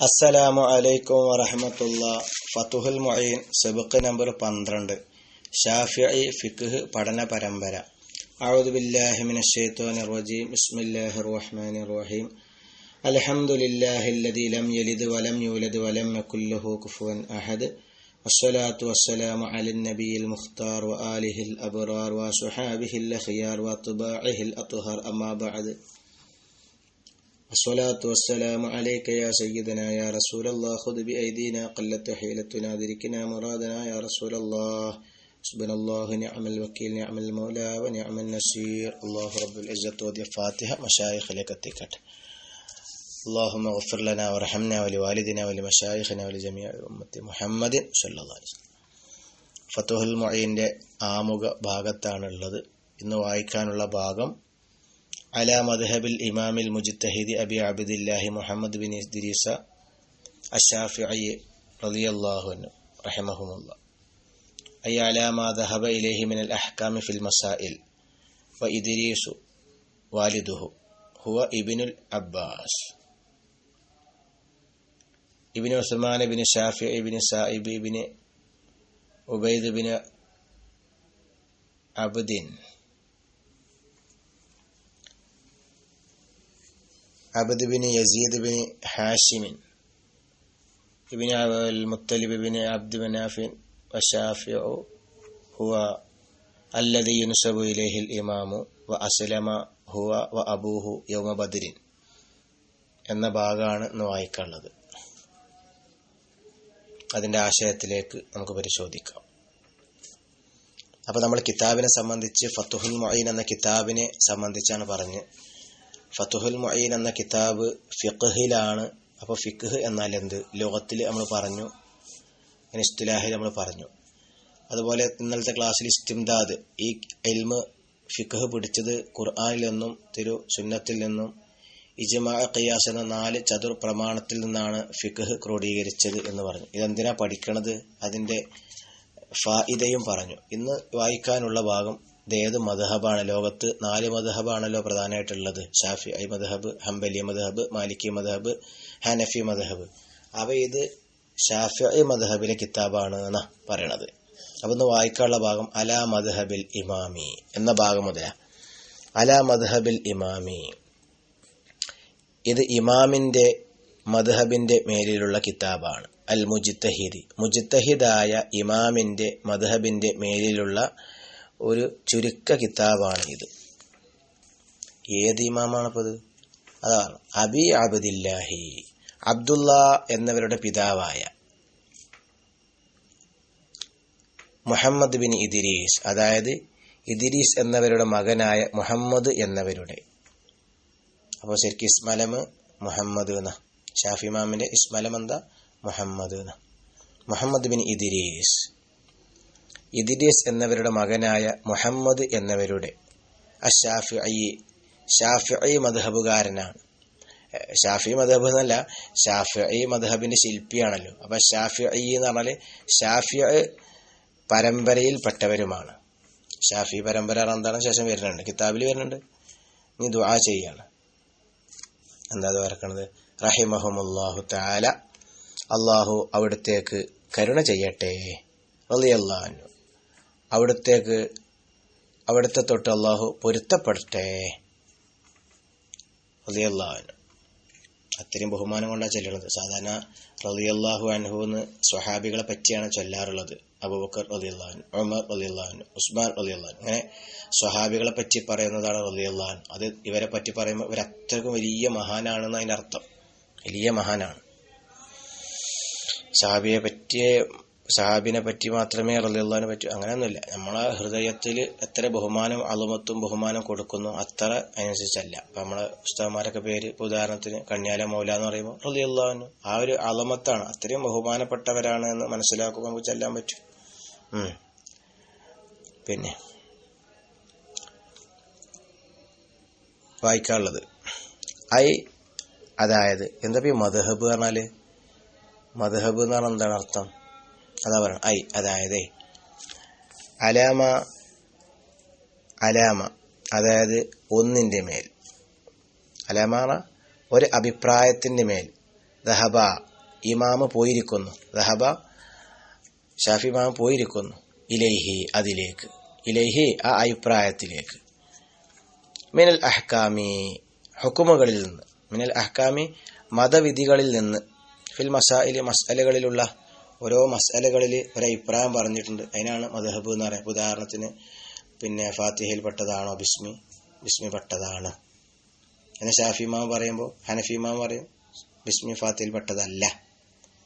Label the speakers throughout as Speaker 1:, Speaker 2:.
Speaker 1: അസ്സലാമു അലൈക്കും വറഹമത്തുള്ള. ഫതുഹുൽ മൊയ്ൻ സെബക്ക് നമ്പർ പന്ത്രണ്ട്. ഷാഫിഇ ഫിഖ് പഠന പരമ്പര. അഴുദുബില്ലാഹിമിൻ ഷെയ്ത്തോനി റജീം. ബിസ്മില്ലാഹി റഹ്മാൻ റഹീം. അലഹമുല്ലാഹി ലദി ലം യലിദ് വലം യൂലദ് വലം യകുല്ലഹു കുഫുവൻ അഹദ്. വസ്സലാത്തു വസ്സലാമു അലൻ നബിയിൽ മുഖ്താർ വ ആലിഹിൽ അബ്റാർ വ സുഹാബിഹിൽ അഖിയാർ വ أما بعد الصلاة والسلام عليك يا سيدنا يا رسول الله خذ بأيدينا قلت حيلتنا ذركنا مرادنا يا رسول الله حسبنا الله نعم الوكيل نعم المولى ونعم النصير الله رب العزة ودي الفاتحة مشايخ لك التكت اللهم اغفر لنا وارحمنا ولوالدنا ولمشايخنا ولجميع أمة محمد صلى الله عليه وسلم ഫത്തുഹുൽ മൊയ്ൻ്റെ ആമുഖ ഭാഗത്താണുള്ളത് ഇന്ന് വായിക്കാനുള്ള ഭാഗം على مذهب الإمام المجتهد أبي عبد الله محمد بن إدريس الشافعي رضي الله عنه رحمهم الله. أي على ما ذهب إليه من الأحكام في المسائل. وإدريس والده هو ابن العباس. ابن عثمان بن شافع بن سائب بن عبيد بن عبد അബദ് ബിൻ യസീദ് ബിൻ ഹാഷിമിൻ ഇബിൻ മുത്തലിബ് ബിൻ അബ്ദ് മനാഫിൻ വഷാഫിയോ ഹുവ അല്ലതി യുൻസബു ഇലഹിൽ ഇമാമു വ അസ്ലമ ഹുവ വ അബൂഹു യൗമ ബദിരിൻ എന്ന ഭാഗമാണ് ഇന്ന് വായിക്കാനുള്ളത്. അതിന്റെ ആശയത്തിലേക്ക് നമുക്ക് പരിശോധിക്കാം. അപ്പോൾ നമ്മൾ കിതാബിനെ സംബന്ധിച്ച് ഫത്തുഹുൽ മൊയ്ൻ എന്ന കിതാബിനെ സംബന്ധിച്ചാണ് പറഞ്ഞ് ഫത്തുഹുൽ മൊയ്ൻ എന്ന കിതാബ് ഫിഖ്ഹിലാണ്. അപ്പോൾ ഫിഖ് എന്നാൽ എന്ത് ലോകത്തിൽ നമ്മൾ പറഞ്ഞു ഇസ്തുലാഹിൽ നമ്മൾ പറഞ്ഞു. അതുപോലെ ഇന്നലത്തെ ക്ലാസ്സിൽ ഇസ്തിംദാദ്. ഈ എൽമ് ഫിഖ് പിടിച്ചത് ഖുർആാനിൽ നിന്നും തിരു സുന്നത്തിൽ നിന്നും ഇജ്മാ ഖിയാസ് എന്ന നാല് ചതുർ പ്രമാണത്തിൽ നിന്നാണ് ഫിഖ് ക്രോഡീകരിച്ചത് എന്ന് പറഞ്ഞു. ഇതെന്തിനാ പഠിക്കണത്? അതിന്റെ ഫായിദയും പറഞ്ഞു. ഇന്ന് വായിക്കാനുള്ള ഭാഗം ഇതേത് മദഹബാണ്? ലോകത്ത് നാല് മദഹബാണല്ലോ പ്രധാനമായിട്ടുള്ളത്. ഷാഫി ഐ മദഹബ് ഹംബലി മദഹബ് മാലിക്കി മദഹബ് ഹനഫി മദഹബ്. അവ ഇത് ഷാഫി മദഹബിലെ കിതാബാണ് എന്നാ പറയണത്. അപ്പൊ ഒന്ന് വായിക്കാനുള്ള ഭാഗം അല മദഹബിൽ ഇമാമി എന്ന ഭാഗം മുതല. അല മദഹബിൽ ഇമാമി. ഇത് ഇമാമിന്റെ മദഹബിന്റെ മേലിലുള്ള കിതാബാണ്. അൽ മുജിത്തഹിദി. മുജിത്തഹിദായ ഇമാമിന്റെ മദഹബിന്റെ മേലിലുള്ള ഒരു ചുരുക്ക കിതാബാണ് ഇത്. ഏത് ഇമാമാണപ്പോൾ അത് അതാണ്. അബി അബദില്ലാഹി അബ്ദുള്ള എന്നവരുടെ പിതാവായ മുഹമ്മദ് ബിൻ ഇദിരീസ് അതായത് ഇദിരീസ് എന്നവരുടെ മകനായ മുഹമ്മദ് എന്നവരുടെ. അപ്പോൾ ശരിക്കും ഇസ്മലം മുഹമ്മദ് ഷാഫി മാമിന്റെ ഇസ്മലം എന്താ? മുഹമ്മദ് മുഹമ്മദ് ബിൻ ഇദിരീസ്. ഇദിരീസ് എന്നവരുടെ മകനായ മുഹമ്മദ് എന്നവരുടെ. അഷാഫി ഷാഫി മധബുകാരനാണ് ഷാഫി മധബ് എന്നല്ല ഷാഫി മധബിന്റെ ശില്പിയാണല്ലോ. അപ്പൊ ഷാഫി എന്ന് പറഞ്ഞാൽ ഷാഫി പരമ്പരയിൽപ്പെട്ടവരുമാണ്. ഷാഫി പരമ്പര എന്താണ് ശേഷം വരുന്നുണ്ട്. കിതാബിൽ വരുന്നുണ്ട്. ഇനി ദുആ ചെയ്യാണ്. എന്താ വരക്കണത് റഹിമഹമുല്ലാഹു താല അള്ളാഹു അവിടത്തേക്ക് കരുണ ചെയ്യട്ടെ. റളിയല്ലാഹു അവിടത്തേക്ക് അവിടുത്തെ തൊട്ട് അള്ളാഹു പൊരുത്തപ്പെടട്ടെ. റളിയല്ലാഹു അത്രയും ബഹുമാനം കൊണ്ടാണ് ചൊല്ലണത് സാധാരണ റളിയല്ലാഹു അൻഹു എന്ന് സ്വഹാബികളെ പറ്റിയാണ് ചൊല്ലാറുള്ളത്. അബൂബക്കർ റളിയല്ലാഹു ഉമർ റളിയല്ലാഹു ഉസ്മാൻ റളിയല്ലാഹു അങ്ങനെ സ്വഹാബികളെ പറ്റി പറയുന്നതാണ് റളിയല്ലാഹു അത് ഇവരെ പറ്റി പറയുമ്പോൾ ഇവർ അത്രക്കും വലിയ മഹാനാണെന്ന് അതിന്റെ അർത്ഥം വലിയ മഹാനാണ്. സഹാബിയെ പറ്റിയ സഹാബിനെ പറ്റി മാത്രമേ അറിയുള്ളതിനെ പറ്റി. അങ്ങനെയൊന്നുമില്ല. നമ്മളെ ഹൃദയത്തിൽ എത്ര ബഹുമാനം അളുമത്തും ബഹുമാനം കൊടുക്കുന്നു അത്ര അനുസരിച്ചല്ല. അപ്പൊ നമ്മളെ ഉസ്താദ്മാരൊക്കെ പേര് ഇപ്പൊ ഉദാഹരണത്തിന് കണ്യാല മൗല എന്ന് പറയുമ്പോൾ റളിയല്ലാഹു ആ ഒരു അളമത്താണ്. അത്രയും ബഹുമാനപ്പെട്ടവരാണ് എന്ന് മനസ്സിലാക്കുമ്പോൾ നമുക്ക് ചെല്ലാൻ പറ്റും. പിന്നെ. വായിക്കാനുള്ളത്. ഐ അതായത് എന്താ ഈ മധഹബ് പറഞ്ഞാൽ? മധഹബ് എന്ന് പറഞ്ഞാൽ എന്താണ് അർത്ഥം? അതാ പറയണം ഐ അതായത് അലാമ അലാമ അതായത് ഒന്നിന്റെ മേൽ. അലാമാറ ഒരു അഭിപ്രായത്തിന്റെ മേൽ. ദഹബ ഇമാമ് പോയിരിക്കുന്നു. ദഹബ ഷാഫി ഇമാമ് പോയിരിക്കുന്നു. ഇലൈഹി അതിലേക്ക്. ഇലൈഹി ആ അഭിപ്രായത്തിലേക്ക്. മിനൽ അഹ്കാമി ഹുക്കുമുകളിൽ നിന്ന്. മിനൽ അഹ്കാമി മതവിധികളിൽ നിന്ന്. ഫിൽ മസായിൽ മസാലകളിലുള്ള ഓരോ മസാലകളിൽ ഒരു അഭിപ്രായം പറഞ്ഞിട്ടുണ്ട്. അതിനാണ് മദഹബ് എന്ന് പറയുന്നത്. ഉദാഹരണത്തിന് പിന്നെ ഫാത്തിഹയിൽ പെട്ടതാണോ ബിസ്മി? ബിസ്മി പെട്ടതാണ്. എന്നാൽ ഷാഫി ഇമാം പറയുമ്പോൾ ഹനഫി ഇമാം പറയും ബിസ്മി ഫാത്തിഹയിൽ പെട്ടതല്ല.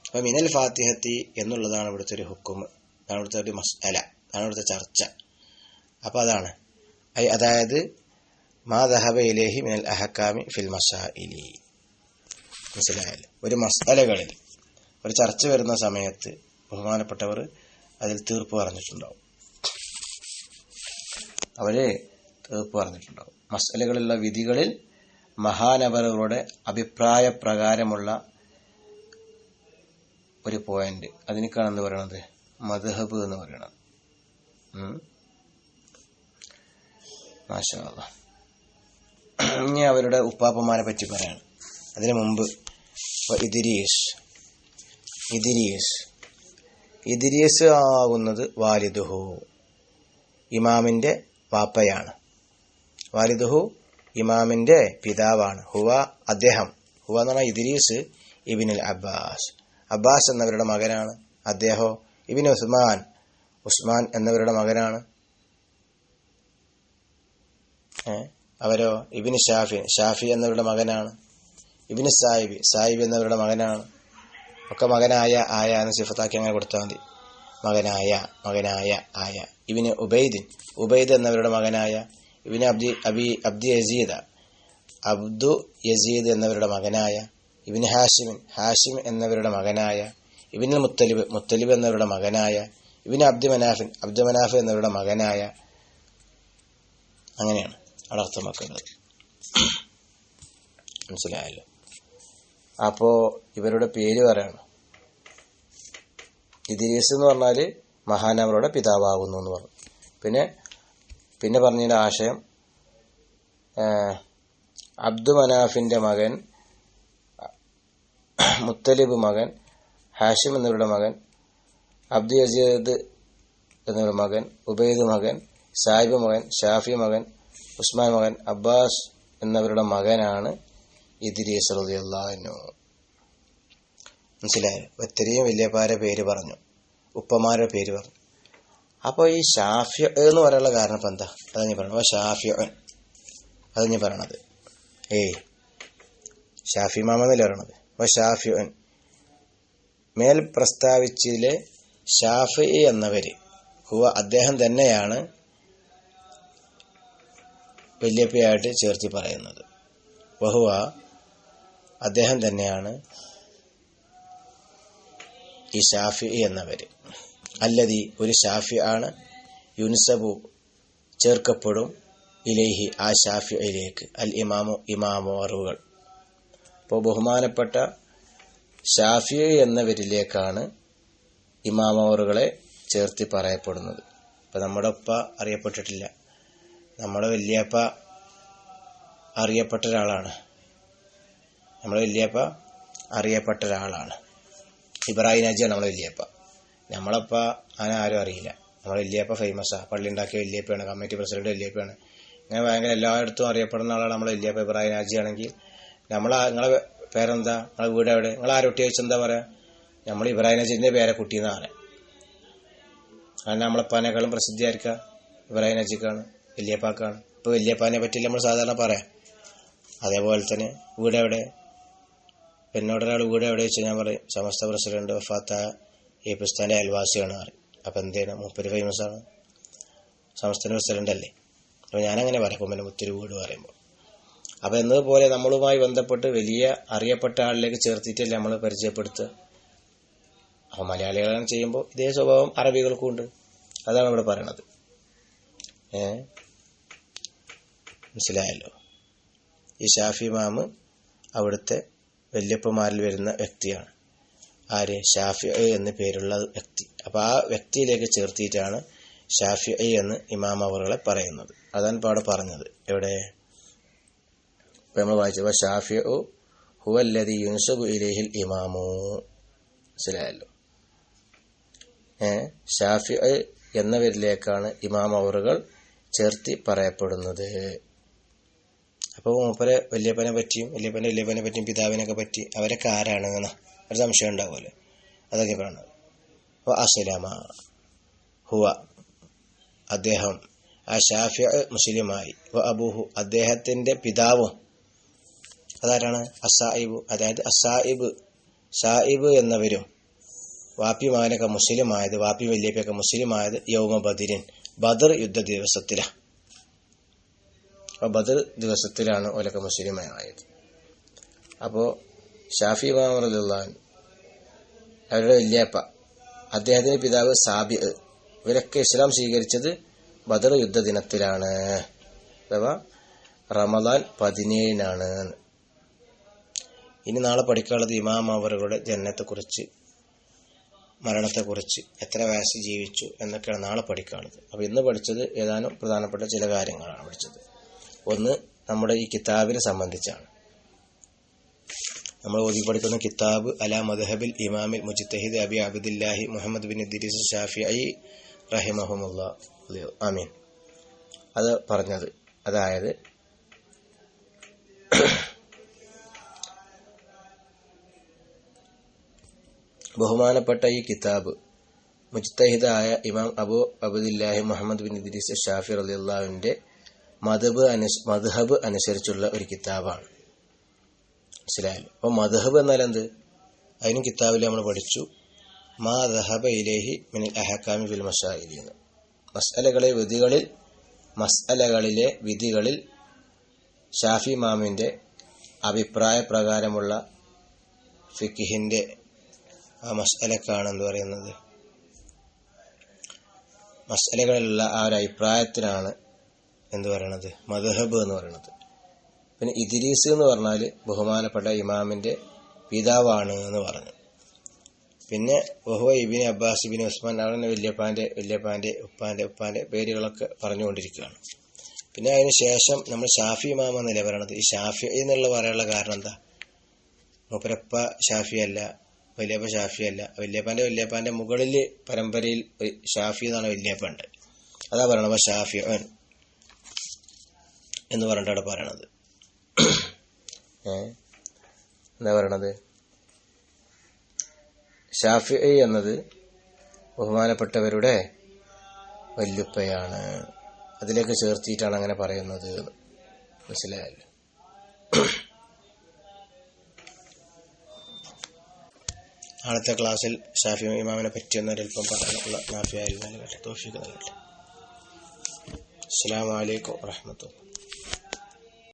Speaker 1: അപ്പൊ മിനൽ ഫാത്തിഹത്തി എന്നുള്ളതാണ് ഇവിടുത്തെ ഒരു ഹുക്കും. അതാണ് ഇവിടുത്തെ ഒരു മസാല. അതാണ് ഇവിടുത്തെ ചർച്ച. അപ്പൊ അതാണ്. അതായത് മാ ദഹബ ഇലേഹി മിനൽ അഹക്കാമി ഫിൽ മസാ ഇലി. മനസ്സിലായാലും ഒരു മസാലകളിൽ ഒരു ചർച്ച വരുന്ന സമയത്ത് ബഹുമാനപ്പെട്ടവർ അതിൽ തീർപ്പ് പറഞ്ഞിട്ടുണ്ടാവും. അവരെ തീർപ്പ് പറഞ്ഞിട്ടുണ്ടാവും. മസലകളിലുള്ള വിധികളിൽ മഹാനവറുകളുടെ അഭിപ്രായ പ്രകാരമുള്ള ഒരു പോയിന്റ് അതിനേക്കാണ് എന്ത് പറയണത്? മദ്ഹബ് എന്ന് പറയണത്. ഇനി അവരുടെ ഉപ്പാപ്പന്മാരെ പറ്റി പറയാണ്. അതിനു മുമ്പ് ഇപ്പൊ ഇദിരീസ്. ഇദിരീസ് ആകുന്നത് വാലിദുഹു ഇമാമിന്റെ വാപ്പയാണ്. വാലിദുഹു ഇമാമിന്റെ പിതാവാണ്. ഹുവ അദ്ദേഹം. ഹുവ എന്ന് പറഞ്ഞാൽ ഇദ്രീസ് ഇബിനുൽ അബ്ബാസ്. അബ്ബാസ് എന്നവരുടെ മകനാണ് അദ്ദേഹം. ഇബിൻ ഉസ്മാൻ ഉസ്മാൻ എന്നവരുടെ മകനാണ്? അവരോ? ഇബിന് ഷാഫി ഷാഫി എന്നവരുടെ മകനാണ്. ഇബിന് സാഹിബി സായിബ് എന്നവരുടെ മകനാണ്. ഒക്കെ മകനായ ആയ എന്ന് സിഫത്താക്കി അങ്ങനെ കൊടുത്താൽ മതി. മകനായ മകനായ ആയ. ഇബിന് ഉബൈദിൻ ഉബൈദ് എന്നവരുടെ മകനായ ഇബിന് അബ്ദി അബി അബ്ദി യസീദ. അബ്ദു യസീദ് എന്നവരുടെ മകനായ ഇബിന് ഹാഷിമിൻ ഹാഷിം എന്നവരുടെ മകനായ ഇബിന് മുത്തലിബ് മുത്തലിബ് എന്നവരുടെ മകനായ ഇബിന് അബ്ദു മനാഫിൻ അബ്ദു മനാഫ് എന്നവരുടെ മകനായ അങ്ങനെയാണ്. അവിടെ അർത്ഥമാക്കുന്നത് മനസ്സിലായല്ലോ? അപ്പോ ഇവരുടെ പേര് പറയണം. ഇതിരീസ് എന്ന് പറഞ്ഞാൽ മഹാനവരുടെ പിതാവാകുന്നു എന്ന് പറഞ്ഞു. പിന്നെ പിന്നെ പറഞ്ഞതിന്റെ ആശയം അബ്ദു മനാഫിന്റെ മകൻ മുത്തലിബ് മകൻ ഹാഷിം എന്നിവരുടെ മകൻ അബ്ദു യസീദ് എന്നിവരുടെ മകൻ ഉബൈദ് മകൻ സാഹിബ് മകൻ ഷാഫി മകൻ ഉസ്മാൻ മകൻ അബ്ബാസ് എന്നവരുടെ മകനാണ് ഇദ്രീസ് റളിയല്ലാഹു മനസ്സിലായോ? ഒത്തിരിയും വലിയപ്പാരെ പേര് പറഞ്ഞു. ഉപ്പമാരുടെ പേര് പറഞ്ഞു. അപ്പോൾ ഈ ഷാഫിയ എന്ന് പറയാനുള്ള കാരണം ഇപ്പം എന്താ? അതാ ഞാൻ പറയണത് ഷാഫിയൻ അത് ഞാൻ പറയണത്. ഏയ്. ഷാഫി മാമെന്നല്ലേ പറയണത്? അപ്പോൾ ഷാഫിയൻ മേൽ പ്രസ്താവിച്ചതിലെ ഷാഫി എന്നവര് ഹുവ അദ്ദേഹം തന്നെയാണ് വല്യപ്പയായിട്ട് ചേർത്തി പറയുന്നത്. ബഹുവ അദ്ദേഹം തന്നെയാണ് ഈ ഷാഫി എന്നവര് അല്ലതി ഒരു ഷാഫി ആണ്. യുൻസബു ചേർക്കപ്പെടും ഇലേഹി ആ ഷാഫിയിലേക്ക് അൽ ഇമാമു ഇമാമോറുകൾ അപ്പോൾ ബഹുമാനപ്പെട്ട ഷാഫി എന്നവരിലേക്കാണ് ഇമാമോറുകളെ ചേർത്തി പറയപ്പെടുന്നത്. ഇപ്പം നമ്മുടെ ഉപ്പ അറിയപ്പെട്ടിട്ടില്ല. നമ്മുടെ വലിയപ്പ അറിയപ്പെട്ട ഒരാളാണ്. നമ്മുടെ വലിയപ്പ അറിയപ്പെട്ട ഒരാളാണ്. ഇബ്രാഹിം നജിയാണ് നമ്മളെ വലിയപ്പ. നമ്മളപ്പ അങ്ങനെ ആരും അറിയില്ല. നമ്മളെ വലിയപ്പ ഫേമസാണ് പള്ളി ഉണ്ടാക്കിയ വലിയപ്പയാണ് കമ്മിറ്റി പ്രസിഡന്റ് വലിയപ്പയാണ്. ഇങ്ങനെ ഭയങ്കര എല്ലായിടത്തും അറിയപ്പെടുന്ന ആളാണ് നമ്മളെ വലിയപ്പ ഇബ്രാഹിം നാജി ആണെങ്കിൽ. നമ്മളെ നിങ്ങളെ പേരെന്താ? നിങ്ങളെ വീട് എവിടെ? നിങ്ങൾ ആരൊട്ടി വെച്ചെന്താ പറയാ? നമ്മൾ ഇബ്രാഹിം നജീന്റെ പേരെ കുട്ടിയെന്ന് പറയാം. കാരണം നമ്മളെപ്പാനേക്കാളും പ്രസിദ്ധിയായിരിക്കുക ഇബ്രാഹിം നജിക്കാണ് വലിയപ്പാക്കാണ്. ഇപ്പൊ വലിയപ്പാനെ പറ്റിയില്ല നമ്മൾ സാധാരണ പറയാം. അതേപോലെ തന്നെ വീട് എവിടെ? എന്നോടൊരാൾ വീട് എവിടെ വെച്ച് ഞാൻ പറയും സമസ്ത പ്രസിഡന്റ് വഫാത്ത ഈ പുസ്തകന്റെ അയൽവാസിയാണ് പറയും. അപ്പൊ എന്താണ് മുപ്പര് ഫേമസ് ആണ്. സമസ്ത പ്രസിഡന്റ് അല്ലേ. അപ്പൊ ഞാനങ്ങനെ പറയും പിന്നെ മുത്തിരി വീട് പറയുമ്പോൾ അപ്പൊ എന്നതുപോലെ നമ്മളുമായി ബന്ധപ്പെട്ട് വലിയ അറിയപ്പെട്ട ആളിലേക്ക് ചേർത്തിട്ടല്ലേ നമ്മൾ പരിചയപ്പെടുത്തുക. അപ്പൊ മലയാളികളാണ് ചെയ്യുമ്പോൾ ഇതേ സ്വഭാവം അറബികൾക്കും ഉണ്ട്. അതാണ് ഇവിടെ പറയണത്. ഏ? മനസ്സിലായല്ലോ? ഈ ഷാഫി മാമ് അവിടുത്തെ വല്യപ്പന്മാരിൽ വരുന്ന വ്യക്തിയാണ്. ആര്? ഷാഫി എന്ന് പേരുള്ള വ്യക്തി. അപ്പൊ ആ വ്യക്തിയിലേക്ക് ചേർത്തിയിട്ടാണ് ഷാഫി എന്ന് ഇമാം അവറുകളെ പറയുന്നത്. അതാണ് ഇപ്പോൾ അവിടെ പറഞ്ഞത്. എവിടെ? ഇപ്പൊ നമ്മൾ വായിച്ചപ്പോൾ യുൻസബു ഇമാമു. മനസ്സിലായല്ലോ? ഏ? ഷാഫി എന്നവരിലേക്കാണ് ഇമാം അവറുകൾ ചേർത്തി പറയപ്പെടുന്നത്. അപ്പോൾ മൂപ്പരെ വല്യപ്പനെ പറ്റിയും വല്യപ്പന്റെ വല്യപ്പനെ പറ്റിയും പിതാവിനൊക്കെ പറ്റി അവരൊക്കെ ആരാണ് എന്ന ഒരു സംശയം ഉണ്ടാവുമല്ലോ. അതൊക്കെ പറയണം അപ്പോൾ അസലാമ ഹുവ. അദ്ദേഹം ആ ഷാഫി മുസ്ലിമായി. അബൂഹു അദ്ദേഹത്തിന്റെ പിതാവും അതാരാണ്? അസായിബ് അതായത് അസായിബ് സായിബ് എന്നവരും വാപ്പി മകനൊക്കെ മുസ്ലിമായത് വാപ്പി വല്യപ്പൊക്കെ മുസ്ലിമായത് യൗമ ബദിരിൻ ബദർ യുദ്ധ ദിവസത്തിലാണ് ബദർ ദിവസത്തിലാണ് ഓലൊക്കെ മുസ്ലിമായത് അപ്പോൾ ഷാഫി മാമറുല്ലാൻ അവരുടെ വല്യപ്പ അദ്ദേഹത്തിന്റെ പിതാവ് സാബി ഇവരൊക്കെ ഇസ്ലാം സ്വീകരിച്ചത് ബദർ യുദ്ധ ദിനത്തിലാണ് അഥവാ റമദാൻ പതിനേഴിനാണ്. ഇനി നാളെ പഠിക്കാനുള്ളത് ഇമാം അവറുകളുടെ ജനനത്തെക്കുറിച്ച് മരണത്തെക്കുറിച്ച് എത്ര വയസ്സ് ജീവിച്ചു എന്നൊക്കെയാണ് നാളെ പഠിക്കാനുള്ളത്. അപ്പോൾ ഇന്ന് പഠിച്ചത് ഏതാനും പ്രധാനപ്പെട്ട ചില കാര്യങ്ങളാണ് പഠിച്ചത്. ഒന്ന് നമ്മുടെ ഈ കിതാബിനെ സംബന്ധിച്ചാണ്. നമ്മൾ ഓതി പഠിക്കുന്ന കിതാബ് അല മദ്ഹബിൽ ഇമാമിൽ മുജിത്തഹിദ് അബി അബിദില്ലാഹി മുഹമ്മദ് ബിൻ ഇദ്രീസ് ഷാഫി റഹിമഹമുല്ല. അമീൻ അത് പറഞ്ഞത്. അതായത് ബഹുമാനപ്പെട്ട ഈ കിതാബ് മുജ്തഹിദായ ഇമാം അബു അബുദില്ലാഹി മുഹമ്മദ് ബിൻ ഇദ്രീസ് ഷാഫി റലിയുള്ളാവിന്റെ മധബ് അനുസ് മധുഹബ് അനുസരിച്ചുള്ള ഒരു കിതാബാണ്. മനസ്സിലായല്ലോ? അപ്പോൾ മധുഹബ് എന്നാൽ എന്ത് അതിനും കിതാബിൽ നമ്മൾ പഠിച്ചു. മാ ദഹബ ഇലേഹി മിനിൽ അഹക്കാമി ഫിൽ മഷായിലിന്ന് മസ്അലകളെ വിധികളിൽ മസ്അലകളിലെ വിധികളിൽ ഷാഫി മാമിന്റെ അഭിപ്രായ പ്രകാരമുള്ള ഫിഖിഹിന്റെ ആ മസ്അലക്കാണ് എന്ത് പറയുന്നത്. മസ്അലകളിലുള്ള ആ ഒരു അഭിപ്രായത്തിനാണ് എന്ത് പറയണത് മധുഹബ് എന്ന് പറയണത്. പിന്നെ ഇദ്രീസ് എന്ന് പറഞ്ഞാൽ ബഹുമാനപ്പെട്ട ഇമാമിന്റെ പിതാവാണ് എന്ന് പറഞ്ഞു. പിന്നെ ബഹുവ ഇബിന് അബ്ബാസ് ഇബിന് ഉസ്മാൻ അവിടെ വല്യപ്പാന്റെ വല്യപ്പാന്റെ ഉപ്പാന്റെ ഉപ്പാന്റെ പേരുകളൊക്കെ പറഞ്ഞുകൊണ്ടിരിക്കുകയാണ്. പിന്നെ അതിന് ശേഷം നമ്മൾ ഷാഫി ഇമാം എന്നല്ലേ പറയണത്? ഈ ഷാഫി എന്നുള്ള പറയാനുള്ള കാരണം എന്താ? മൂപ്പരപ്പ ഷാഫി അല്ല വല്യപ്പ ഷാഫി അല്ല. വല്യപ്പാന്റെ വല്യപ്പാന്റെ മുകളിൽ പരമ്പരയിൽ ഷാഫി എന്നാണ് വല്യപ്പ ഉണ്ട്. അതാ പറയണത് ഷാഫി എന്ന് പറഞ്ഞിട്ടാണ് പറയണത്. എന്താ പറയണത്? ഷാഫി എന്നത് ബഹുമാനപ്പെട്ടവരുടെ വല്യുപ്പയാണ്. അതിലേക്ക് ചേർത്തിയിട്ടാണ് അങ്ങനെ പറയുന്നത്. മനസ്സിലായല്ലോ. നാളത്തെ ക്ലാസ്സിൽ ഷാഫി ഇമാമിനെ പറ്റിയൊന്നൊരൽപ്പം പറയാനുള്ള നാഫിയായിരുന്നു. തോഫിക്ക് നൽകട്ടെ അസ്സാം വലൈക്കും വാഹമത്തുള്ള